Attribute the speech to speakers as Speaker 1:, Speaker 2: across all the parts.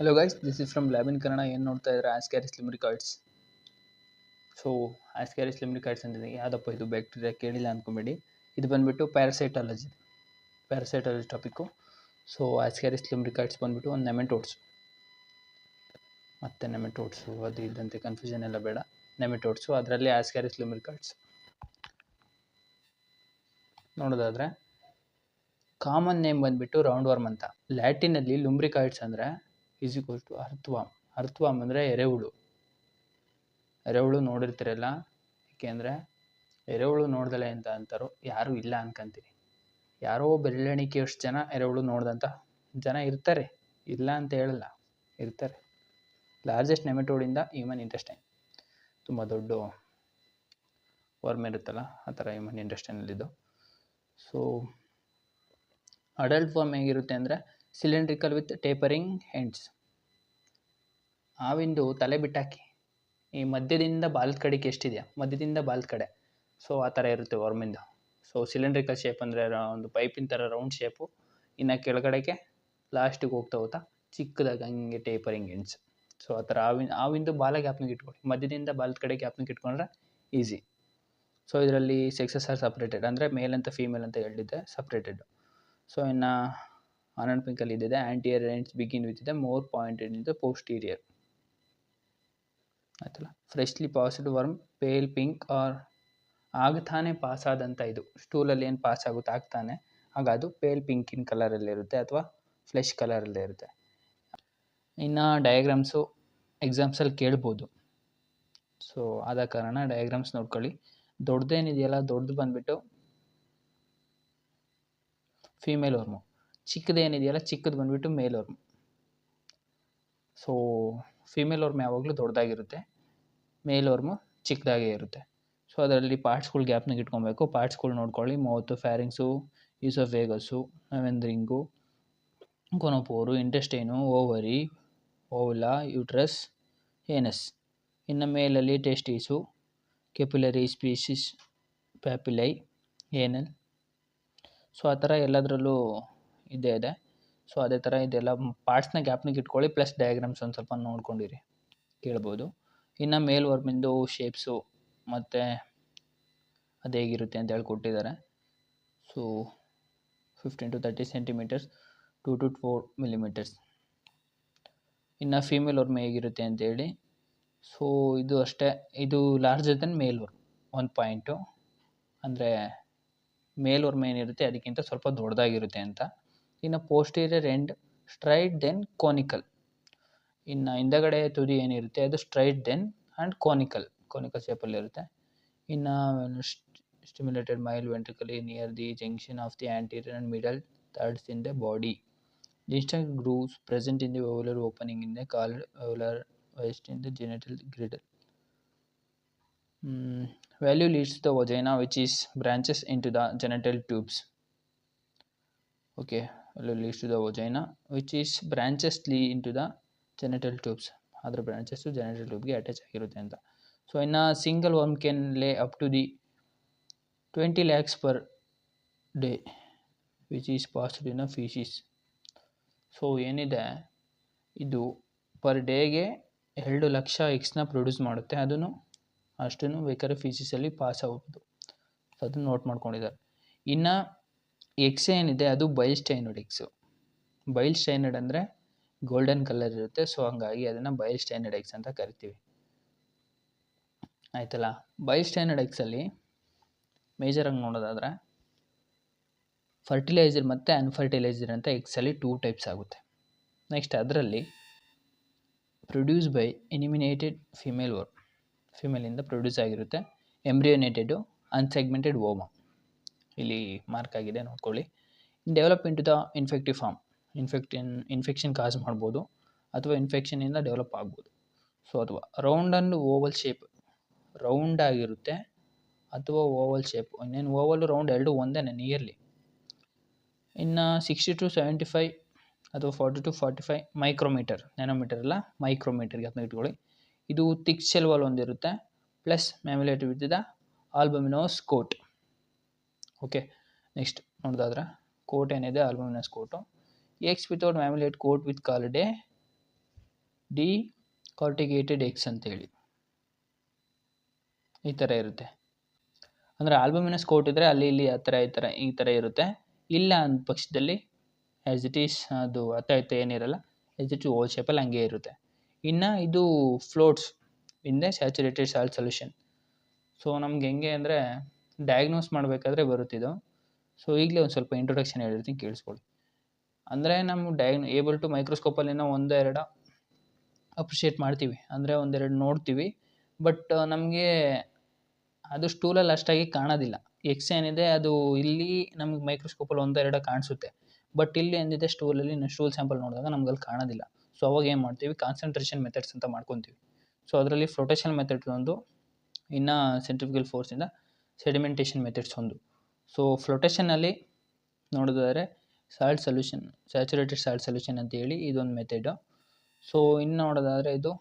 Speaker 1: Hello guys this is from lab in Kannada ಏನು ನೋಡ್ತಾ ಇದ್ದಾರೆ? ಆಸ್ಕ್ಯಾರಿಸ್ ಲಿಮ್ರಿಕಾಯ್ಡ್ಸ್ ಸೊ ಆಸ್ಕ್ಯಾರಿಸ್ ಲಿಮ್ರಿಕಾಯ್ಡ್ಸ್ ಅಂತಿದೆ ಯಾವುದಪ್ಪ ಇದು? ಬ್ಯಾಕ್ಟೀರಿಯಾ ಕೇಳಿಲ್ಲ ಅಂದ್ಕೊಂಬೇಡಿ ಇದು ಬಂದುಬಿಟ್ಟು ಪ್ಯಾರಸೈಟಾಲಜಿ ಪ್ಯಾರಸೈಟಾಲಜಿ ಟಾಪಿಕ್ಕು ಸೊ ಆಸ್ಕ್ಯಾರಿಸ್ ಲಿಮ್ರಿಕಾಯ್ಡ್ಸ್ ಬಂದುಬಿಟ್ಟು ಒಂದು ನೆಮೆಟೋಡ್ಸ್ ಮತ್ತು ನೆಮೆಟೋಡ್ಸು ಅದು ಇದ್ದಂತೆ ಕನ್ಫ್ಯೂಷನ್ ಎಲ್ಲ ಬೇಡ. ನೆಮೆಟೋಡ್ಸು ಅದರಲ್ಲಿ ಆಸ್ಕ್ಯಾರಿಸ್ ಲಿಮ್ರಿಕಾಯ್ಡ್ಸ್ ನೋಡೋದಾದರೆ ಕಾಮನ್ ನೇಮ್ ಬಂದುಬಿಟ್ಟು ರೌಂಡ್ ವರ್ಮ್ ಅಂತ ಲ್ಯಾಟಿನಲ್ಲಿ ಲುಂಬ್ರಿಕಾಯ್ಡ್ಸ್ ಅಂದರೆ ಈಸ್ ಈಕ್ವಲ್ ಟು ಅರ್ಥವಾಮ್ ಅರ್ಥವಾಮ್ ಅಂದರೆ ಎರೆಹುಳು. ಎರೆಹುಳು ನೋಡಿರ್ತೀರಲ್ಲ? ಏಕೆಂದರೆ ಎರೆಹುಳು ನೋಡ್ದಲೆ ಅಂತ ಅಂತಾರೋ ಯಾರೂ ಇಲ್ಲ ಅನ್ಕಂತೀನಿ ಯಾರೋ ಬೆರಳೆಣಿಕೆಯಷ್ಟು ಜನ ಎರೆಹುಳು ನೋಡ್ದಂಥ ಜನ ಇರ್ತಾರೆ. ಇಲ್ಲ ಅಂತ ಹೇಳಲ್ಲ. ಇರ್ತಾರೆ. ಲಾರ್ಜೆಸ್ಟ್ ನೆಮೆಟೋಡಿಂದ ಹ್ಯೂಮನ್ ಇಂಟೆಸ್ಟೈನ್ ತುಂಬ ದೊಡ್ಡ ವರ್ಮ್ ಇರುತ್ತಲ್ಲ, ಆ ಥರ ಹ್ಯೂಮನ್ ಇಂಟೆಸ್ಟೈನಲ್ಲಿದ್ದು ಸೊ ಅಡಲ್ಟ್ ಫಾರ್ಮ್ ಹೇಗಿರುತ್ತೆ ಅಂದರೆ ಸಿಲಿಂಡ್ರಿಕಲ್ ವಿತ್ ಟೇಪರಿಂಗ್ ಹೆಂಡ್ಸ್ ಆವಿಂದು ತಲೆ ಬಿಟ್ಟಾಕಿ. ಈ ಮಧ್ಯದಿಂದ ಬಾಲದ ಕಡೆಗೆ ಎಷ್ಟಿದೆಯಾ? ಮಧ್ಯದಿಂದ ಬಾಲದ ಕಡೆ. ಸೊ ಆ ಥರ ಇರುತ್ತೆ ವರ್ಮಿಂದು. ಸೊ ಸಿಲಿಂಡ್ರಿಕಲ್ ಶೇಪ್ ಅಂದರೆ ಒಂದು ಪೈಪಿನ ಥರ ರೌಂಡ್ ಶೇಪು ಇನ್ನು ಕೆಳಗಡೆಗೆ ಲಾಸ್ಟಿಗೆ ಹೋಗ್ತಾ ಹೋಗ್ತಾ ಚಿಕ್ಕದಾಗಿ ಹಂಗೆ ಟೇಪರಿಂಗ್ ಎಂಡ್ಸ್ ಸೊ ಆ ಥರ ಆವಿನ ಆವಿಂದು ಬಾಲ ಗ್ಯಾಪ್ನಿಗೆ ಇಟ್ಕೊಳ್ಳಿ. ಮಧ್ಯದಿಂದ ಬಾಲದ ಕಡೆ ಗ್ಯಾಪ್ನಿಗೆ ಇಟ್ಕೊಂಡ್ರೆ ಈಸಿ ಸೊ ಇದರಲ್ಲಿ ಸೆಕ್ಸಸ್ ಆರ್ ಸಪ್ರೇಟೆಡ್ ಅಂದರೆ ಮೇಲ್ ಅಂತ ಫೀಮೇಲ್ ಅಂತ ಹೇಳಿದ್ದೆ ಸಪ್ರೇಟೆಡ್ ಸೊ ಇನ್ನು ಆನಂಡ್ ಪಿಂಕಲ್ಲಿ ಇದ್ದಿದೆ ಆ್ಯಂಟಿಯರ್ ಎಂಡ್ಸ್ ಬಿಗಿನ್ ವಿತ್ ಇದೆ more pointed in the posterior ಆಯ್ತಲ್ಲ? Freshly passed worm pale pink are ಆಗ್ತಾನೆ ತಾನೇ ಪಾಸ್ ಆದಂಥ ಇದು. ಸ್ಟೂಲಲ್ಲಿ ಏನು ಪಾಸ್ ಆಗುತ್ತೆ ಆಗ್ತಾನೆ. ಆಗ ಅದು ಪೇಲ್ ಪಿಂಕಿನ ಕಲರಲ್ಲಿರುತ್ತೆ ಅಥವಾ ಫ್ಲೆಶ್ ಕಲರಲ್ಲೇ ಇರುತ್ತೆ. ಇನ್ನು ಡಯಾಗ್ರಾಮ್ಸು ಎಕ್ಸಾಮ್ಸಲ್ಲಿ ಕೇಳ್ಬೋದು. ಸೊ ಆದ ಕಾರಣ ಡಯಾಗ್ರಾಮ್ಸ್ ನೋಡ್ಕೊಳ್ಳಿ. ದೊಡ್ಡದೇನಿದೆಯಲ್ಲ ದೊಡ್ಡದು ಬಂದುಬಿಟ್ಟು ಫೀಮೇಲ್ ವರ್ಮು ಚಿಕ್ಕದೇನಿದೆಯಲ್ಲ, ಚಿಕ್ಕದು ಬಂದುಬಿಟ್ಟು male worm so female worm ಯಾವಾಗಲೂ ದೊಡ್ಡದಾಗಿರುತ್ತೆ ಮೇಲ್ ವರ್ಮು ಚಿಕ್ಕದಾಗೇ ಇರುತ್ತೆ. ಸೊ ಅದರಲ್ಲಿ ಪಾರ್ಟ್ಸ್ಗಳು ಗ್ಯಾಪ್ನಾಗ ಇಟ್ಕೊಬೇಕು. ಪಾರ್ಟ್ಸ್ಗಳು ನೋಡ್ಕೊಳ್ಳಿ. Mouth pharynx oesophagus nerve ring ಕೊನೋಪೋರು intestine ovary ಓವ್ಲಾ ಯೂಟ್ರಸ್ ಏನಸ್ ಇನ್ನು ಮೇಲಲ್ಲಿ ಟೆಸ್ಟೀಸು ಕೆಪ್ಯುಲರಿ ಸ್ಪೀಸಿಸ್ ಪ್ಯಾಪಿಲೈ ಏನಲ್ ಸೊ ಆ ಥರ ಎಲ್ಲದರಲ್ಲೂ ಇದೇ ಇದೆ. ಸೊ ಅದೇ ಥರ ಇದೆಲ್ಲ ಪಾರ್ಟ್ಸ್ನ ಗ್ಯಾಪ್ನಾಗ ಇಟ್ಕೊಳ್ಳಿ ಪ್ಲಸ್ ಡಯಾಗ್ರಾಮ್ಸ್ ಒಂದು ಸ್ವಲ್ಪ ನೋಡ್ಕೊಂಡಿರಿ, ಕೇಳ್ಬೋದು. ಇನ್ನು ಮೇಲ್ ವರ್ಮಿಂದು ಶೇಪ್ಸು ಮತ್ತು ಅದು ಹೇಗಿರುತ್ತೆ ಅಂತ ಹೇಳಿ ಕೊಟ್ಟಿದ್ದಾರೆ. So fifteen to thirty centimetres two to four millimetres ಇನ್ನು ಫೀಮೇಲ್ ವರ್ಮ್ ಹೇಗಿರುತ್ತೆ ಅಂತೇಳಿ ಸೊ ಇದು ಅಷ್ಟೇ, ಇದು ಲಾರ್ಜರ್ ದೆನ್ ಮೇಲ್ ವರ್ಮ್, ಒಂದು ಪಾಯಿಂಟು ಅಂದರೆ ಮೇಲ್ ವರ್ಮ್ ಏನಿರುತ್ತೆ, ಅದಕ್ಕಿಂತ ಸ್ವಲ್ಪ ದೊಡ್ಡದಾಗಿರುತ್ತೆ ಅಂತ. ಇನ್ನು posterior end straight then conical ಇನ್ನು ಹಿಂದಗಡೆ ತುದಿ ಏನಿರುತ್ತೆ ಅದು straight then and conical conical ಶೇಪಲ್ಲಿರುತ್ತೆ ಇನ್ನು stimulated mile ventrically near the junction of the anterior and middle thirds in the body distinct grooves present in the ovular opening in the called ovular waist in the genital girdle. Mm, value leads to the vagina which is branches into the genital tubes. Okay, value leads to the vagina which is branches lead into the genital tubes. ಅದರ branches genital ಟ್ಯೂಬ್ಗೆ attach ಆಗಿರುತ್ತೆ ಅಂತ. So ಇನ್ನು single worm can lay up to the twenty lakhs per day which is passed in a faeces so ಏನಿದೆ? ಇದು per ಡೇಗೆ ಎರಡು ಲಕ್ಷ ಎಕ್ಸ್ನ ಪ್ರೊಡ್ಯೂಸ್ ಮಾಡುತ್ತೆ. ಅದನ್ನು ಅಷ್ಟನ್ನು ಬೇಕಾದ್ರೆ ಫೀಸಿಸಲ್ಲಿ ಪಾಸ್ ಆಗ್ಬೋದು. ಸೊ ಅದನ್ನು ನೋಟ್ ಮಾಡ್ಕೊಂಡಿದ್ದಾರೆ. ಇನ್ನು ಎಕ್ಸ್ ಏನಿದೆ ಅದು ಬೈಲ್ ಸ್ಟೈನಡ್ ಎಕ್ಸು ಬೈಲ್ ಸ್ಟೈನಡ್ ಅಂದರೆ ಗೋಲ್ಡನ್ ಕಲರ್ ಇರುತ್ತೆ ಸೊ ಹಂಗಾಗಿ ಅದನ್ನು ಬೈಲ್ ಸ್ಟೈನಡ್ ಎಕ್ಸ್ ಅಂತ ಕರಿತೀವಿ. ಆಯ್ತಲ್ಲ? ಬೈಲ್ ಸ್ಟೈನಡ್ ಎಕ್ಸಲ್ಲಿ ಮೇಜರಾಗಿ ನೋಡೋದಾದರೆ ಫರ್ಟಿಲೈಸರ್ ಮತ್ತು ಅನ್ಫರ್ಟಿಲೈಸರ್ ಅಂತ ಎಕ್ಸಲ್ಲಿ ಟೂ ಟೈಪ್ಸ್ ಆಗುತ್ತೆ. ನೆಕ್ಸ್ಟ್ ಅದರಲ್ಲಿ ಪ್ರೊಡ್ಯೂಸ್ ಬೈ ಎನಿಮಿನೇಟೆಡ್ ಫಿಮೇಲ್ ವರ್ ಫಿಮೇಲಿಂದ ಪ್ರೊಡ್ಯೂಸ್ ಆಗಿರುತ್ತೆ ಎಂಬ್ರಿಯೋನೇಟೆಡು ಅನ್ಸೆಗ್ಮೆಂಟೆಡ್ ಓಮ ಇಲ್ಲಿ ಮಾರ್ಕ್ ಆಗಿದೆ, ನೋಡ್ಕೊಳ್ಳಿ. Develop into the infective form ಇನ್ಫೆಕ್ಟಿನ್ infection cause ಮಾಡ್ಬೋದು, ಅಥವಾ ಇನ್ಫೆಕ್ಷನಿಂದ ಡೆವಲಪ್ ಆಗ್ಬೋದು. ಸೊ ಅಥವಾ round and oval shape round ಆಗಿರುತ್ತೆ, ಅಥವಾ ಓವಲ್ ಶೇಪ್ ಇನ್ನೇನು ಓವಲ್ ರೌಂಡ್ ಎರಡು ಒಂದೇ ನಿಯರ್ಲಿ ಇನ್ನು ಸಿಕ್ಸ್ಟಿ ಟು ಸೆವೆಂಟಿ ಫೈವ್ ಅಥವಾ forty to forty five micrometer nanometer ಅಲ್ಲ ಮೈಕ್ರೋಮೀಟರ್ಗೆ ಅದನ್ನ ಇಟ್ಕೊಳ್ಳಿ. ಇದು thick ಸೆಲ್ವಲ್ ಒಂದಿರುತ್ತೆ plus mammillated with the albuminous coat okay next ನೋಡೋದಾದ್ರೆ ಕೋಟ್ ಏನಿದೆ albuminous coat. Eggs without mammillated coat with ಕಾಲಿಡೆ decorticated eggs ಅಂತೇಳಿ. ಈ ಥರ ಇರುತ್ತೆ. ಅಂದರೆ ಆಲ್ಬಮಿನಸ್ ಕೋಟ್ ಇದ್ದರೆ ಅಲ್ಲಿ ಇಲ್ಲಿ ಆ ಥರ ಈ ಥರ ಈ ಥರ ಇರುತ್ತೆ. ಇಲ್ಲ ಅಂದ ಪಕ್ಷದಲ್ಲಿ ಆ್ಯಸ್ ಇಟ್ ಈಸ್ ಅದು ಅತ್ತ, ಇತ್ತ ಏನಿರಲ್ಲ ಆ್ಯಸ್ ಇಟ್ ಓಲ್ ಶೇಪಲ್ಲಿ ಹಂಗೆ ಇರುತ್ತೆ. ಇನ್ನು ಇದು floats in the saturated salt solution so ನಮ್ಗೆ ಹೆಂಗೆ ಅಂದರೆ ಡಯಾಗ್ನೋಸ್ ಮಾಡಬೇಕಾದ್ರೆ ಬರುತ್ತಿದ್ದು ಸೊ ಈಗಲೇ ಒಂದು ಸ್ವಲ್ಪ ಇಂಟ್ರೊಡಕ್ಷನ್ ಹೇಳಿರ್ತೀನಿ, ಕೇಳಿಸ್ಕೊಳ್ಳಿ. ಅಂದರೆ ನಮ್ಮ ಡಯಾಗ್ನ ಏಬಲ್ ಟು ಮೈಕ್ರೋಸ್ಕೋಪಲ್ಲಿ ನಾವು ಒಂದೆರಡು ಅಪ್ರಿಷಿಯೇಟ್ ಮಾಡ್ತೀವಿ. ಅಂದರೆ ಒಂದೆರಡು ನೋಡ್ತೀವಿ. ಬಟ್ ನಮಗೆ ಅದು ಸ್ಟೂಲಲ್ಲಿ ಅಷ್ಟಾಗಿ ಕಾಣೋದಿಲ್ಲ. ಎಕ್ಸ್ ಏನಿದೆ, ಅದು ಇಲ್ಲಿ ನಮ್ಗೆ ಮೈಕ್ರೋಸ್ಕೋಪಲ್ಲಿ ಒಂದೆರಡು ಕಾಣಿಸುತ್ತೆ. ಬಟ್ ಇಲ್ಲಿ ಏನಿದೆ ಸ್ಟೂಲಲ್ಲಿ ಸ್ಟೂಲ್ ಸ್ಯಾಂಪಲ್ ನೋಡಿದಾಗ ನಮ್ಗೆ ಅಲ್ಲಿ ಕಾಣೋದಿಲ್ಲ. ಸೊ ಅವಾಗ ಏನು ಮಾಡ್ತೀವಿ ಕಾನ್ಸಂಟ್ರೇಷನ್ ಮೆಥಡ್ಸ್ ಅಂತ ಮಾಡ್ಕೊತೀವಿ. ಸೊ ಅದರಲ್ಲಿ ಫ್ಲೋಟೇಷನ್ ಮೆಥಡ್ ಒಂದು, ಇನ್ನು ಸೆಂಟ್ರಿಫಿಕಲ್ ಫೋರ್ಸಿಂದ ಸೆಡಿಮೆಂಟೇಷನ್ ಮೆಥಡ್ಸ್ ಒಂದು. ಸೊ ಫ್ಲೊಟೇಷನಲ್ಲಿ ನೋಡೋದಾದರೆ salt solution saturated salt solution ಅಂತ ಹೇಳಿ ಇದೊಂದು ಮೆಥಡು ಸೊ ಇನ್ನು ನೋಡೋದಾದರೆ ಇದು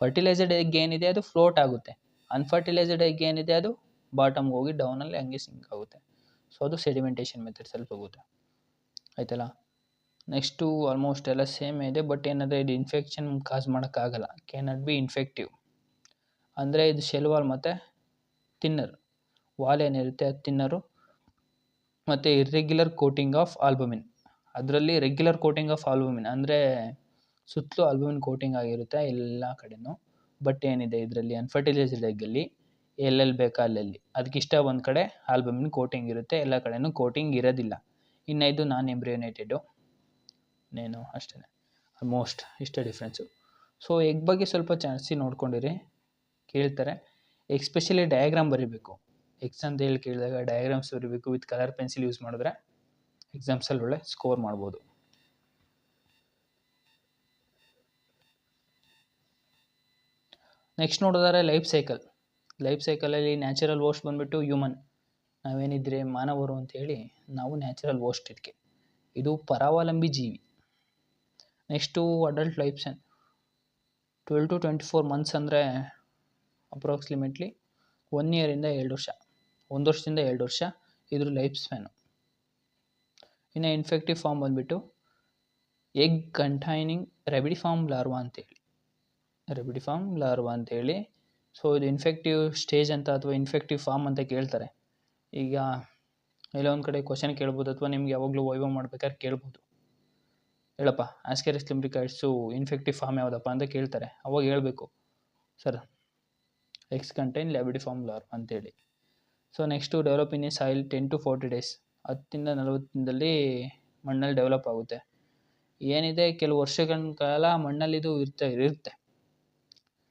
Speaker 1: ಫರ್ಟಿಲೈಸರ್ಡ್ ಎಗ್ ಏನಿದೆ ಅದು ಫ್ಲೋಟ್ ಆಗುತ್ತೆ. ಅನ್ಫರ್ಟಿಲೈಸರ್ಡ್ ಎಗ್ ಏನಿದೆ ಅದು ಬಾಟಮ್ಗೆ ಹೋಗಿ ಡೌನಲ್ಲಿ ಹಂಗೆ ಸಿಂಕ್ ಆಗುತ್ತೆ. ಸೊ ಅದು ಸೆಡಿಮೆಂಟೇಷನ್ ಮೆಥಡ್ಸಲ್ಲಿ ಹೋಗುತ್ತೆ. ಆಯ್ತಲ್ಲ? ನೆಕ್ಸ್ಟು ಆಲ್ಮೋಸ್ಟ್ ಎಲ್ಲ ಸೇಮ್ ಇದೆ ಬಟ್ ಏನಂದರೆ ಇದು ಇನ್ಫೆಕ್ಷನ್ ಕಾಸ್ ಮಾಡೋಕ್ಕಾಗಲ್ಲ. ಕ್ಯಾನ್ ನಾಟ್ ಬಿ ಇನ್ಫೆಕ್ಟಿವ್ ಅಂದರೆ ಇದು ಶೆಲ್ವಾಲ್ ಮತ್ತು ತಿನ್ನರ್ ವಾಲ್ ಏನಿರುತ್ತೆ ಅದು ತಿನ್ನರು ಮತ್ತು ಇರ್ರೆಗ್ಯುಲರ್ ಕೋಟಿಂಗ್ ಆಫ್ ಆಲ್ಬಮಿನ್ ಅದರಲ್ಲಿ ರೆಗ್ಯುಲರ್ ಕೋಟಿಂಗ್ ಆಫ್ ಆಲ್ಬಮಿನ್ ಅಂದರೆ ಸುತ್ತಲೂ ಆಲ್ಬಮಿನ್ ಕೋಟಿಂಗ್ ಆಗಿರುತ್ತೆ ಎಲ್ಲ ಕಡೆನೂ. ಬಟ್ ಏನಿದೆ ಇದರಲ್ಲಿ? ಅನ್ಫರ್ಟಿಲೈಸ್ಡ್ ಎಗ್ಗಲ್ಲಿ ಎಲ್ಲೆಲ್ಲಿ ಬೇಕಾ ಅಲ್ಲೆಲ್ಲಿ? ಅದಕ್ಕಿಷ್ಟ ಒಂದು ಕಡೆ ಆಲ್ಬಮಿನ್ ಕೋಟಿಂಗ್ ಇರುತ್ತೆ, ಎಲ್ಲ ಕಡೆಯೂ ಕೋಟಿಂಗ್ ಇರೋದಿಲ್ಲ. ಇನ್ನು ಇದು ನಾನ್ ಎಂಬ್ರಿಯೋನೇಟೆಡು ನೇನು ಅಷ್ಟೇ ಆಲ್ಮೋಸ್ಟ್ ಇಷ್ಟೇ ಡಿಫ್ರೆನ್ಸು ಸೊ ಎಗ್ ಬಗ್ಗೆ ಸ್ವಲ್ಪ ಜಾಸ್ತಿ ನೋಡ್ಕೊಂಡಿರಿ. ಕೇಳ್ತಾರೆ. ಎಕ್ಸ್ಪೆಷಲಿ ಡಯಾಗ್ರಾಮ್ ಬರೀಬೇಕು. ಎಕ್ಸ್ ಅಂತ ಹೇಳಿ ಕೇಳಿದಾಗ ಡಯಾಗ್ರಾಮ್ಸ್ ಬರೀಬೇಕು ವಿತ್ ಕಲರ್ ಪೆನ್ಸಿಲ್ ಯೂಸ್ ಮಾಡಿದ್ರೆ ಎಕ್ಸಾಮ್ಸಲ್ಲಿ ಒಳ್ಳೆ ಸ್ಕೋರ್ ಮಾಡ್ಬೋದು. ನೆಕ್ಸ್ಟ್ ನೋಡಿದ್ರೆ ಲೈಫ್ ಸೈಕಲ್ ಲೈಫ್ ಸೈಕಲಲ್ಲಿ ನ್ಯಾಚುರಲ್ ವೋಸ್ಟ್ ಬಂದುಬಿಟ್ಟು ಹ್ಯೂಮನ್ ನಾವೇನಿದ್ರೆ ಮಾನವರು ಅಂತೇಳಿ ನಾವು ನ್ಯಾಚುರಲ್ ವೋಸ್ಟ್ ಇದಕ್ಕೆ ಇದು ಪರಾವಲಂಬಿ ಜೀವಿ. Next adult life Sen twelve to twenty four months ಅಂದರೆ ಅಪ್ರಾಕ್ಸಿಮೇಟ್ಲಿ ಒನ್ ಇಯರಿಂದ ಎರಡು ವರ್ಷ, ಒಂದು ವರ್ಷದಿಂದ ಎರಡು ವರ್ಷ ಇದ್ರ ಲೈಫ್ ಸ್ಪ್ಯಾನು. ಇನ್ನು ಇನ್ಫೆಕ್ಟಿವ್ ಫಾರ್ಮ್ ಬಂದುಬಿಟ್ಟು egg containing rhabditiform larva ಅಂತೇಳಿ. ರೆಬಿಡಿ ಫಾರ್ಮ್ ಲಾರ್ವಾ ಅಂತೇಳಿ. ಸೊ ಇದು ಇನ್ಫೆಕ್ಟಿವ್ ಸ್ಟೇಜ್ ಅಂತ ಅಥವಾ ಇನ್ಫೆಕ್ಟಿವ್ ಫಾರ್ಮ್ ಅಂತ ಕೇಳ್ತಾರೆ. ಈಗ ಒಂದು ಕಡೆ ಕ್ವಶನ್ ಕೇಳ್ಬೋದು ಅಥವಾ ನಿಮ್ಗೆ ಯಾವಾಗಲೂ ವೈವ ಮಾಡ್ಬೇಕಾದ್ರೆ ಕೇಳ್ಬೋದು. ಹೇಳಪ್ಪ ಆಸ್ಕೆರಿಸ್ ಲಿಂಬ್ರಿಕೈಡ್ಸು ಇನ್ಫೆಕ್ಟಿವ್ ಫಾರ್ಮ್ ಯಾವುದಪ್ಪ ಅಂತ ಕೇಳ್ತಾರೆ. ಅವಾಗ ಹೇಳಬೇಕು. Sir eggs contain rhabditiform larva ಅಂತೇಳಿ. So next develop in a soil ten to forty days ಹತ್ತಿಂದ ನಲವತ್ತು ದಿನದಲ್ಲಿ ಮಣ್ಣಲ್ಲಿ ಡೆವಲಪ್ ಆಗುತ್ತೆ. ಏನಿದೆ? ಕೆಲವು ವರ್ಷಗಳ ಕಾಲ ಮಣ್ಣಲ್ಲಿ ಇದು ಇರ್ತಾ, ಇರುತ್ತೆ.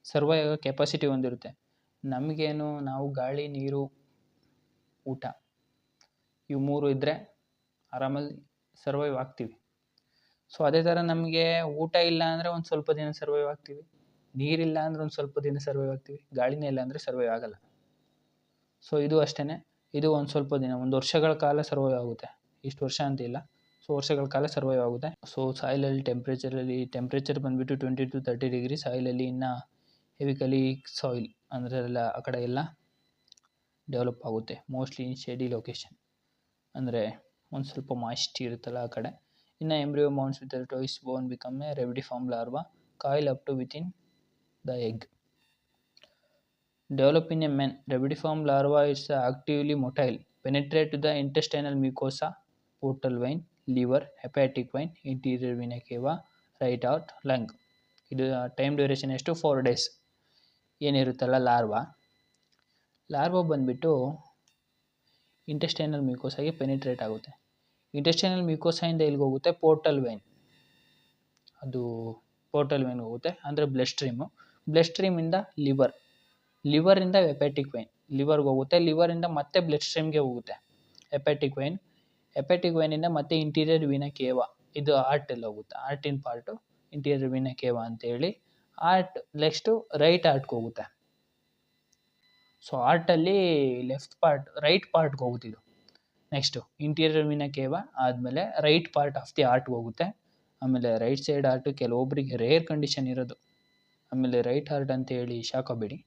Speaker 1: ಸರ್ವೈವ್ ಆಗೋ ಕೆಪಾಸಿಟಿ ಹೊಂದಿರುತ್ತೆ. ನಮಗೇನು? ನಾವು ಗಾಳಿ, ನೀರು, ಊಟ. ಇವು ಮೂರು ಇದ್ದರೆ ಆರಾಮಲ್ಲಿ ಸರ್ವೈವ್ ಆಗ್ತೀವಿ. ಸೊ ಅದೇ ಥರ ನಮಗೆ ಊಟ ಇಲ್ಲ ಅಂದರೆ ಒಂದು ಸ್ವಲ್ಪ ದಿನ ಸರ್ವೈವ್ ಆಗ್ತೀವಿ. ನೀರಿಲ್ಲ ಅಂದ್ರೆ ಒಂದು ಸ್ವಲ್ಪ ದಿನ ಸರ್ವೈವ್ ಆಗ್ತೀವಿ, ಗಾಳಿನೇ ಇಲ್ಲ ಅಂದರೆ ಸರ್ವೈವ್ ಆಗಲ್ಲ. ಸೊ ಇದು ಅಷ್ಟೇ ಇದು ಒಂದು ಸ್ವಲ್ಪ ದಿನ, ಒಂದು ವರ್ಷಗಳ ಕಾಲ ಸರ್ವೈವ್ ಆಗುತ್ತೆ. ಇಷ್ಟು ವರ್ಷ ಅಂತ ಇಲ್ಲ, ಸೊ ವರ್ಷಗಳ ಕಾಲ ಸರ್ವೈವ್ ಆಗುತ್ತೆ. ಸೊ ಸಾಯಿಲಲ್ಲಿ ಟೆಂಪ್ರೇಚರಲ್ಲಿ ಟೆಂಪ್ರೇಚರ್ ಬಂದುಬಿಟ್ಟು ಟ್ವೆಂಟಿ ಟು ತರ್ಟಿ ಡಿಗ್ರಿ ಸಾಯಿಲಲ್ಲಿ ಇನ್ನೂ ಹೆವಿಕಲಿ ಸಾಯಿಲ್ ಅಂದರೆ ಎಲ್ಲ ಆ ಕಡೆ ಎಲ್ಲ ಡೆವಲಪ್ ಆಗುತ್ತೆ ಮೋಸ್ಟ್ಲಿ ಇನ್ ಶೇಡಿ ಲೊಕೇಶನ್ ಅಂದರೆ ಒಂದು ಸ್ವಲ್ಪ ಮಾಯಿಸ್ಟ್ ಇರುತ್ತಲ್ಲ ಆ ಕಡೆ. ಇನ್ನು embryo moults with twice bone become a rhabditiform larva coil up to within the egg develop in a man rhabditiform larva it's actively motile penetrate to the intestinal mucosa portal vein liver hepatic vein inferior vena cava right out lung ಇದು time duration ಎಷ್ಟು four days ಏನಿರುತ್ತಲ್ಲ larva larva ಬಂದುಬಿಟ್ಟು intestinal ಮ್ಯೂಕೋಸಾಗೆ ಪೆನಿಟ್ರೇಟ್ ಆಗುತ್ತೆ. Intestinal ಮ್ಯೂಕೋಸಾಯಿಂದ ಎಲ್ಲಿಗೆ ಹೋಗುತ್ತೆ? ಪೋರ್ಟಲ್ ವೈನ್ ಅದು ಪೋರ್ಟಲ್ ವೈನ್ ಹೋಗುತ್ತೆ. ಅಂದರೆ ಬ್ಲಡ್ ಸ್ಟ್ರೀಮು ಬ್ಲಡ್ ಸ್ಟ್ರೀಮಿಂದ ಲಿವರ್ ಲಿವರಿಂದ ಎಪೆಟಿಕ್ ವೈನ್ ಲಿವರ್ಗೆ ಹೋಗುತ್ತೆ. ಲಿವರಿಂದ ಮತ್ತೆ ಬ್ಲಡ್ ಸ್ಟ್ರೀಮ್ಗೆ ಹೋಗುತ್ತೆ. ಎಪೆಟಿಕ್ ವೈನ್ ಎಪೆಟಿಕ್ ವೈನಿಂದ ಮತ್ತೆ ಇಂಟೀರಿಯರ್ ವೀನ ಕೇವ ಇದು ಆರ್ಟಲ್ಲಿ ಹೋಗುತ್ತೆ. ಆರ್ಟಿನ ಪಾರ್ಟು ಇಂಟೀರಿಯರ್ ವೀನ ಕೇವ ಅಂತೇಳಿ ಆರ್ಟ್ ನೆಕ್ಸ್ಟು ರೈಟ್ ಆರ್ಟ್ಗೆ ಹೋಗುತ್ತೆ. ಸೊ ಆರ್ಟಲ್ಲಿ ಲೆಫ್ಟ್ ಪಾರ್ಟ್ ರೈಟ್ ಪಾರ್ಟ್ಗೆ ಇದು. ನೆಕ್ಸ್ಟು ಇಂಟೀರಿಯರ್ ವೀನ ಕೇವ ಆದಮೇಲೆ ರೈಟ್ ಪಾರ್ಟ್ ಆಫ್ ದಿ ಆರ್ಟ್ಗೆ ಹೋಗುತ್ತೆ. ಆಮೇಲೆ ರೈಟ್ ಸೈಡ್ ಆರ್ಟು ಕೆಲವೊಬ್ಬರಿಗೆ ರೇರ್ ಕಂಡೀಷನ್ ಇರೋದು. ಆಮೇಲೆ ರೈಟ್ ಹಾರ್ಟ್ ಅಂತ ಹೇಳಿ ಶಾಕೋಬೇಡಿ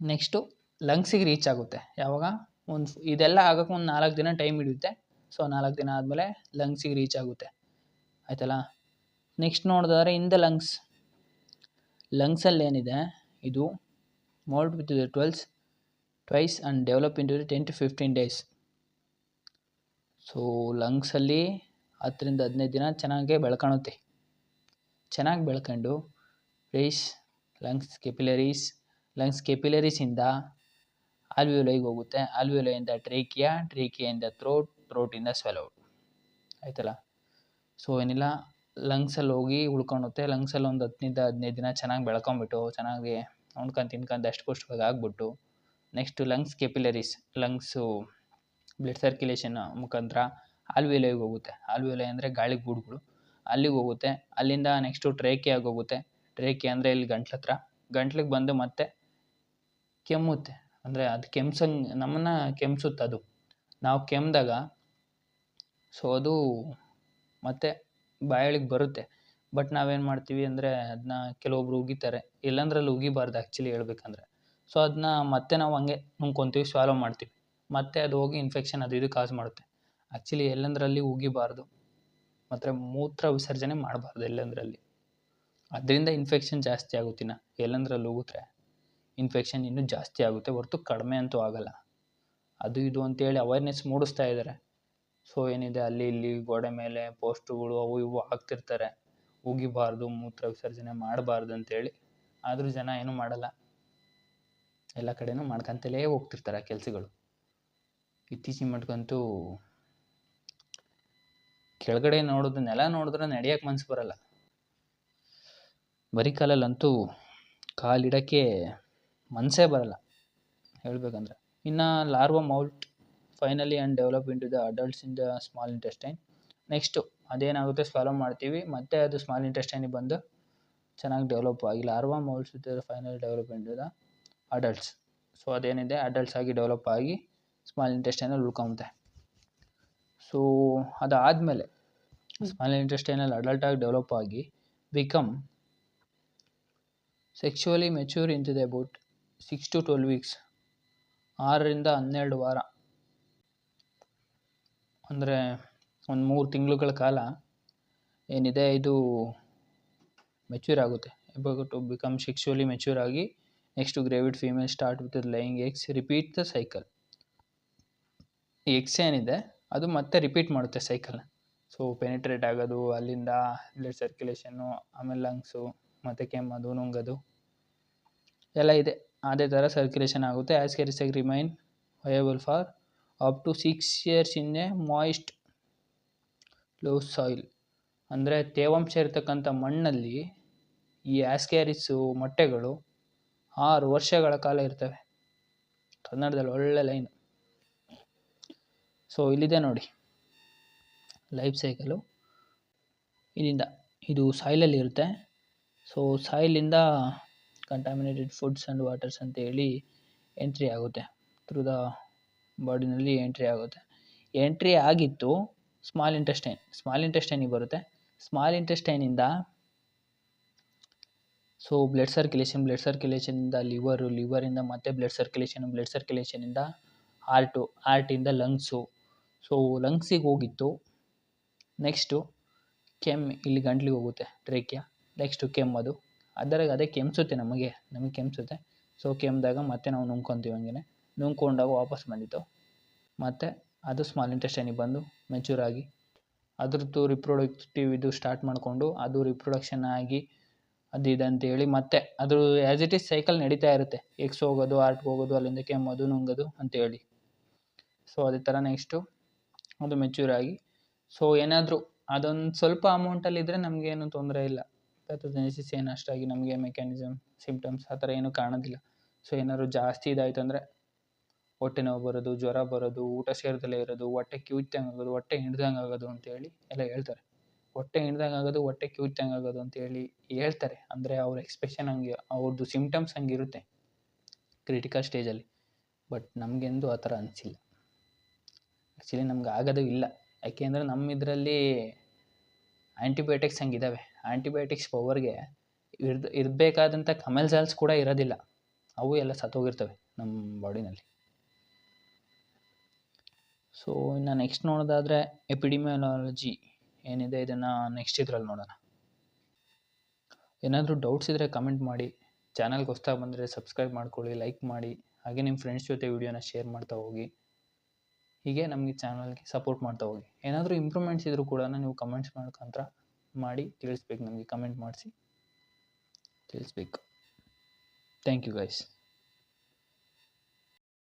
Speaker 1: ನೆಕ್ಸ್ಟು ಲಂಗ್ಸಿಗೆ ರೀಚ್ ಆಗುತ್ತೆ. ಯಾವಾಗ? ಒಂದು ಇದೆಲ್ಲ ಆಗೋಕ್ಕೆ ಒಂದು ನಾಲ್ಕು ದಿನ ಟೈಮ್ ಹಿಡಿಯುತ್ತೆ. ಸೊ ನಾಲ್ಕು ದಿನ ಆದಮೇಲೆ ಲಂಗ್ಸಿಗೆ ರೀಚ್ ಆಗುತ್ತೆ. ಆಯ್ತಲ್ಲ? ನೆಕ್ಸ್ಟ್ ನೋಡಿದ್ರೆ ಇನ್ ದ ಲಂಗ್ಸ್ ಲಂಗ್ಸಲ್ಲಿ ಏನಿದೆ? ಇದು moult with the twelves twice and develop into ten to fifteen days so ಲಂಗ್ಸಲ್ಲಿ ಹತ್ತರಿಂದ ಹದಿನೈದು ದಿನ ಚೆನ್ನಾಗೇ ಬೆಳ್ಕೊಳುತ್ತೆ ಚೆನ್ನಾಗಿ ಬೆಳ್ಕೊಂಡು ರೈಸ್ ಲಂಗ್ಸ್ ಕೆಪಿಲರೀಸ್ ಲಂಗ್ಸ್ ಕೆಪಿಲರೀಸಿಂದ ಆಲ್ವಿಯೋಲೈಗೆ ಹೋಗುತ್ತೆ. ಆಲ್ವಿಯೋಲೈಯಿಂದ ಟ್ರೇಕಿಯಾ ಟ್ರೇಕಿಯಿಂದ ಥ್ರೋಟ್ ಥ್ರೋಟಿಂದ ಸ್ವೆಲೌಟ್ ಆಯ್ತಲ್ಲ? ಸೊ ಏನಿಲ್ಲ ಲಂಗ್ಸಲ್ಲಿ ಹೋಗಿ ಉಳ್ಕೊಳುತ್ತೆ ಲಂಗ್ಸಲ್ಲಿ ಒಂದು ಹತ್ತಿನಿಂದ ಹದಿನೈದು ದಿನ ಚೆನ್ನಾಗಿ ಬೆಳ್ಕೊಂಬಿಟ್ಟು ಚೆನ್ನಾಗಿ ಉಣ್ಕೊಂಡು ತಿನ್ಕೊಂಡು ಅಷ್ಟು ಪುಷ್ಟವಾಗಿ ಆಗ್ಬಿಟ್ಟು next lungs capillaries lungs blood circulation ಮುಖಾಂತರ ಆಲ್ವಿಯೋಲೈಗೆ ಹೋಗುತ್ತೆ. ಆಲ್ವಿಯೋಲೈ ಅಂದರೆ ಗಾಳಿ ಗೂಡುಗಳು. ಅಲ್ಲಿಗೆ ಹೋಗುತ್ತೆ. ಅಲ್ಲಿಂದ ನೆಕ್ಸ್ಟು ಟ್ರೇಕಿಯಾಗಿ ಹೋಗುತ್ತೆ. ಟ್ರೇಕಿ ಅಂದರೆ ಇಲ್ಲಿ ಗಂಟ್ಲ ಹತ್ರ. ಗಂಟ್ಲಿಗೆ ಬಂದು ಮತ್ತೆ ಕೆಮ್ಮುತ್ತೆ. ಅಂದರೆ ಅದು ಕೆಮ್ಸಂಗೆ, ನಮ್ಮನ್ನು ಕೆಮ್ಸುತ್ತೆ ಅದು. ನಾವು ಕೆಮ್ಮಿದಾಗ ಸೊ ಅದು ಮತ್ತೆ ಬಾಯಳಿಗೆ ಬರುತ್ತೆ. ಬಟ್ ನಾವೇನು ಮಾಡ್ತೀವಿ ಅಂದರೆ ಅದನ್ನ ಕೆಲವೊಬ್ರು ಉಗಿತಾರೆ. ಎಲ್ಲಂದ್ರಲ್ಲಿ ಉಗಿಬಾರ್ದು ಆ್ಯಕ್ಚುಲಿ ಹೇಳ್ಬೇಕಂದ್ರೆ. ಸೊ ಅದನ್ನ ಮತ್ತೆ ನಾವು ಹಂಗೆ ನುಂಗ್ಕೊತೀವಿ ಸ್ವಾಲೋ ಮಾಡ್ತೀವಿ. ಮತ್ತೆ ಅದು ಹೋಗಿ ಇನ್ಫೆಕ್ಷನ್ ಅದು ಇದು ಕಾಸ್ ಮಾಡುತ್ತೆ. ಆ್ಯಕ್ಚುಲಿ ಎಲ್ಲಂದ್ರಲ್ಲಿ ಉಗಿಬಾರ್ದು. ಮತ್ತೆ ಮೂತ್ರ ವಿಸರ್ಜನೆ ಮಾಡಬಾರ್ದು ಎಲ್ಲಂದ್ರಲ್ಲಿ. ಅದರಿಂದ ಇನ್ಫೆಕ್ಷನ್ ಜಾಸ್ತಿ ಆಗುತ್ತಿನ ಎಲ್ಲಂದ್ರಲ್ಲಿ ಉಗಿದ್ರೆ ಇನ್ಫೆಕ್ಷನ್ ಇನ್ನೂ ಜಾಸ್ತಿ ಆಗುತ್ತೆ, ಹೊರತು ಕಡಿಮೆ ಅಂತೂ ಆಗಲ್ಲ. ಅದು ಇದು ಅಂತೇಳಿ ಅವೇರ್ನೆಸ್ ಮೂಡಿಸ್ತಾ ಇದ್ದಾರೆ ಸೊ ಏನಿದೆ, ಅಲ್ಲಿ ಇಲ್ಲಿ ಗೋಡೆ ಮೇಲೆ ಪೋಸ್ಟುಗಳು ಅವು ಇವು ಹಾಕ್ತಿರ್ತಾರೆ ಉಗಿಬಾರ್ದು, ಮೂತ್ರ ವಿಸರ್ಜನೆ ಮಾಡಬಾರ್ದು ಅಂತೇಳಿ. ಆದರೂ ಜನ ಏನೂ ಮಾಡಲ್ಲ. ಎಲ್ಲ ಕಡೆನೂ ಮಾಡ್ಕಂತಲೇ ಹೋಗ್ತಿರ್ತಾರೆ ಆ ಕೆಲಸಗಳು. ಇತ್ತೀಚಿನ ಮಟ್ಕಂತೂ ಕೆಳಗಡೆ ನೋಡೋದು ನೆಲ ನೋಡಿದ್ರೆ ನಡೆಯೋಕೆ ಮನ್ಸು ಬರಲ್ಲ. ಬರೀ ಕಾಲಲ್ಲಂತೂ ಕಾಲಿಡೋಕ್ಕೆ ಮನಸ್ಸೇ ಬರಲ್ಲ. ಹೇಳಬೇಕಂದ್ರೆ ಇನ್ನು larva moult finally and develop into the adults in the small intestine. Next ಅದೇನಾಗುತ್ತೆ ಸ್ವಾಲೋ ಮಾಡ್ತೀವಿ, ಮತ್ತೆ ಅದು ಸ್ಮಾಲ್ ಇಂಟೆಸ್ಟೈನಿಗೆ ಬಂದು ಚೆನ್ನಾಗಿ ಡೆವಲಪ್ ಆಗಿ larva moults with final develop into the adults. So ಅದೇನಿದೆ, adults ಆಗಿ ಡೆವಲಪ್ ಆಗಿ ಸ್ಮಾಲ್ ಇಂಟೆಸ್ಟೈನಲ್ಲಿ ಉಳ್ಕೊಂಬುತ್ತೆ ಸೊ ಅದಾದಮೇಲೆ ಸ್ಮಾಲ್ ಇಂಟೆಸ್ಟೈನಲ್ಲಿ ಆಗಿ ಡೆವಲಪ್ ಆಗಿ become sexually mature ಇಂತಿದೆ about six to twelve weeks ಆರರಿಂದ ಹನ್ನೆರಡು ವಾರ. ಅಂದರೆ ಒಂದು ಮೂರು ತಿಂಗಳುಗಳ ಕಾಲ ಏನಿದೆ, ಇದು ಮೆಚ್ಯೂರ್ ಆಗುತ್ತೆ. ಟು ಬಿಕಮ್ ಸೆಕ್ಷುವಲಿ ಮೆಚ್ಯೂರ್ ಆಗಿ next gravid female start with laying eggs repeat the cycle ಈ ಎಗ್ಸ್ ಏನಿದೆ, ಅದು ಮತ್ತೆ ರಿಪೀಟ್ ಮಾಡುತ್ತೆ ಸೈಕಲ್ನ ಸೊ ಪೆನಿಟ್ರೇಟ್ ಆಗೋದು, ಅಲ್ಲಿಂದ ಬ್ಲಡ್ ಸರ್ಕ್ಯುಲೇಷನ್ನು ಆಮೇಲೆ ಲಂಗ್ಸು ಮತ್ತು ಕೆಮ್ಮದು ನುಂಗದು. ಎಲ್ಲ ಇದೆ. ಅದೇ ಥರ ಸರ್ಕ್ಯುಲೇಷನ್ ಆಗುತ್ತೆ. Ascaris egg remain viable for up to six years in a moist low soil ಅಂದರೆ ತೇವಾಂಶ ಇರತಕ್ಕಂಥ ಮಣ್ಣಲ್ಲಿ ಈ ಆಸ್ಕ್ಯಾರಿಸು ಮೊಟ್ಟೆಗಳು ಆರು ವರ್ಷಗಳ ಕಾಲ ಇರ್ತವೆ. ಕನ್ನಡದಲ್ಲಿ ಒಳ್ಳೆ ಲೈನ್ ಸೊ ಇಲ್ಲಿದೆ ನೋಡಿ. ಲೈಫ್ ಸೈಕಲು ಇಲ್ಲಿಂದ ಇದು ಸಾಯಿಲಲ್ಲಿ ಇರುತ್ತೆ. ಸೊ ಸಾಯಿಲಿಂದ ಕಂಟಾಮಿನೇಟೆಡ್ ಫುಡ್ಸ್ ಆ್ಯಂಡ್ ವಾಟರ್ಸ್ ಅಂತ ಹೇಳಿ ಎಂಟ್ರಿ ಆಗುತ್ತೆ. ಥ್ರೂ ದ ಬಾಡಿನಲ್ಲಿ ಎಂಟ್ರಿ ಆಗುತ್ತೆ. ಎಂಟ್ರಿ ಆಗಿತ್ತು ಸ್ಮಾಲ್ ಇಂಟೆಸ್ಟೈನ್ ಸ್ಮಾಲ್ ಇಂಟೆಸ್ಟೈನಿಗೆ ಬರುತ್ತೆ. ಸ್ಮಾಲ್ ಇಂಟೆಸ್ಟೈನಿಂದ ಸೊ ಬ್ಲಡ್ ಸರ್ಕ್ಯುಲೇಷನ್ ಬ್ಲಡ್ ಸರ್ಕ್ಯುಲೇಷನಿಂದ ಲಿವರು ಲಿವರಿಂದ ಮತ್ತೆ ಬ್ಲಡ್ ಸರ್ಕ್ಯುಲೇಷನ್ ಬ್ಲಡ್ ಸರ್ಕ್ಯುಲೇಷನಿಂದ ಹಾರ್ಟು ಹಾರ್ಟಿಂದ ಲಂಗ್ಸು ಸೊ ಲಂಗ್ಸಿಗೆ ಹೋಗಿತ್ತು ನೆಕ್ಸ್ಟು ಕೆಮ್ಮು ಇಲ್ಲಿ ಗಂಟ್ಲಿಗೆ ಹೋಗುತ್ತೆ ಟ್ರೇಕ್ಯ ನೆಕ್ಸ್ಟು ಅದು ಅದರಾಗ ಅದೇ ಕೆಮ್ಸುತ್ತೆ ನಮಗೆ ನಮಗೆ ಕೆಮ್ಸುತ್ತೆ. ಸೊ ಕೆಮ್ಮಿದಾಗ ಮತ್ತೆ ನಾವು ನುಂಗ್ಕೊತೀವಿ ಹಂಗೆ ನುಂಗ್ಕೊಂಡಾಗ ವಾಪಸ್ ಬಂದಿತ್ತು ಮತ್ತು ಅದು ಸ್ಮಾಲ್ ಇಂಟೆಸ್ಟೈನಿಗೆ ಬಂದು ಮೆಚೂರ್ ಆಗಿ ಅದ್ರದ್ದು ರಿಪ್ರೊಡಕ್ಟಿವ್ ಇದು ಸ್ಟಾರ್ಟ್ ಮಾಡಿಕೊಂಡು ಅದು ರಿಪ್ರೊಡಕ್ಷನ್ ಆಗಿ ಅದು ಇದು ಅಂತೇಳಿ ಮತ್ತೆ ಅದು ಆ್ಯಸ್ ಇಟ್ ಈಸ್ ಸೈಕಲ್ ನಡೀತಾ ಇರುತ್ತೆ. ಎಕ್ಸ್ ಹೋಗೋದು ಆರ್ಟ್ಗೆ ಹೋಗೋದು, ಅಲ್ಲಿಂದ ಕೆಮ್ಮೋದು, ನುಂಗೋದು ಅಂತೇಳಿ. ಸೊ ಅದೇ ಥರ ನೆಕ್ಸ್ಟು ಅದು ಮೆಚೂರ್ ಆಗಿ. ಸೊ ಏನಾದರೂ ಅದೊಂದು ಸ್ವಲ್ಪ ಅಮೌಂಟಲ್ಲಿದ್ದರೆ ನಮಗೇನು ತೊಂದರೆ ಇಲ್ಲ. ಪ್ಯಾಥೋಜೆನಿಸಿಸ್ ಏನು ಅಷ್ಟಾಗಿ ನಮಗೆ ಮೆಕ್ಯಾನಿಸಮ್ ಸಿಮ್ಟಮ್ಸ್ ಆ ಥರ ಏನೂ ಕಾಣೋದಿಲ್ಲ. ಸೊ ಏನಾದ್ರು ಜಾಸ್ತಿ ಇದಾಯ್ತು ಅಂದರೆ ಹೊಟ್ಟೆ ನೋವು ಬರೋದು, ಜ್ವರ ಬರೋದು, ಊಟ ಸೇರ್ದಲೇ ಇರೋದು, ಹೊಟ್ಟೆ ಕಿವುಚ್ದಂಗೆ ಆಗೋದು, ಹೊಟ್ಟೆ ಹಿಡ್ದಂಗೆ ಆಗೋದು ಅಂತೇಳಿ ಎಲ್ಲ ಹೇಳ್ತಾರೆ. ಹೊಟ್ಟೆ ಹಿಡ್ದಂಗೆ ಆಗೋದು, ಹೊಟ್ಟೆ ಕಿವುಚ್ದಂಗೆ ಆಗೋದು ಅಂತೇಳಿ ಹೇಳ್ತಾರೆ. ಅಂದರೆ ಅವ್ರ ಎಕ್ಸ್ಪ್ರೆಷನ್ ಹಂಗೆ ಅವ್ರದ್ದು ಸಿಮ್ಟಮ್ಸ್ ಹಂಗಿರುತ್ತೆ ಕ್ರಿಟಿಕಲ್ ಸ್ಟೇಜಲ್ಲಿ ಬಟ್ ನಮಗೆಂದು ಆ ಥರ ಅನಿಸಿಲ್ಲ. ಆ್ಯಕ್ಚುಲಿ ನಮ್ಗೆ ಆಗೋದು ಇಲ್ಲ. ಯಾಕೆಂದರೆ ನಮ್ಮ ಇದರಲ್ಲಿ ಆ್ಯಂಟಿಬಯೋಟಿಕ್ಸ್ ಹಂಗಿದ್ದಾವೆ ಆ್ಯಂಟಿಬಯೋಟಿಕ್ಸ್ ಪವರ್ಗೆ ಇರ್ದು, ಇರಬೇಕಾದಂಥ ಕಮೆಲ್ಸಾಲ್ಸ್ ಕೂಡ ಇರೋದಿಲ್ಲ. ಅವು ಎಲ್ಲ ಸತ್ತೋಗಿರ್ತವೆ ನಮ್ಮ ಬಾಡಿನಲ್ಲಿ. ಸೊ ಇನ್ನು ನೆಕ್ಸ್ಟ್ ನೋಡೋದಾದರೆ ಎಪಿಡಿಮಿಯಾಲಜಿ ಏನಿದೆ ಇದನ್ನು ನೆಕ್ಸ್ಟ್ ಇದರಲ್ಲಿ ನೋಡೋಣ. ಏನಾದರೂ ಡೌಟ್ಸ್ ಇದ್ದರೆ ಕಮೆಂಟ್ ಮಾಡಿ. ಚಾನಲ್ಗೆ ಹೊಸ್ದಾಗಿ ಬಂದರೆ ಸಬ್ಸ್ಕ್ರೈಬ್ ಮಾಡ್ಕೊಳ್ಳಿ ಲೈಕ್ ಮಾಡಿ. ಹಾಗೆ ನಿಮ್ಮ ಫ್ರೆಂಡ್ಸ್ ಜೊತೆ ವೀಡಿಯೋನ ಶೇರ್ ಮಾಡ್ತಾ ಹೋಗಿ. ಹೀಗೆ ನಮಗೆ ಚಾನಲ್ಗೆ ಸಪೋರ್ಟ್ ಮಾಡ್ತಾ ಹೋಗಿ. ಏನಾದರೂ ಇಂಪ್ರೂವ್ಮೆಂಟ್ಸ್ ಇದ್ದರೂ ಕೂಡ ನೀವು ಕಮೆಂಟ್ಸ್ ಮಾಡ್ಕೊಂತ ಮಾಡಿ ತಿಳಿಸ್ಬೇಕು ನಮಗೆ ಕಮೆಂಟ್ ಮಾಡಿಸಿ. ತಿಳಿಸ್ಬೇಕು. Thank you guys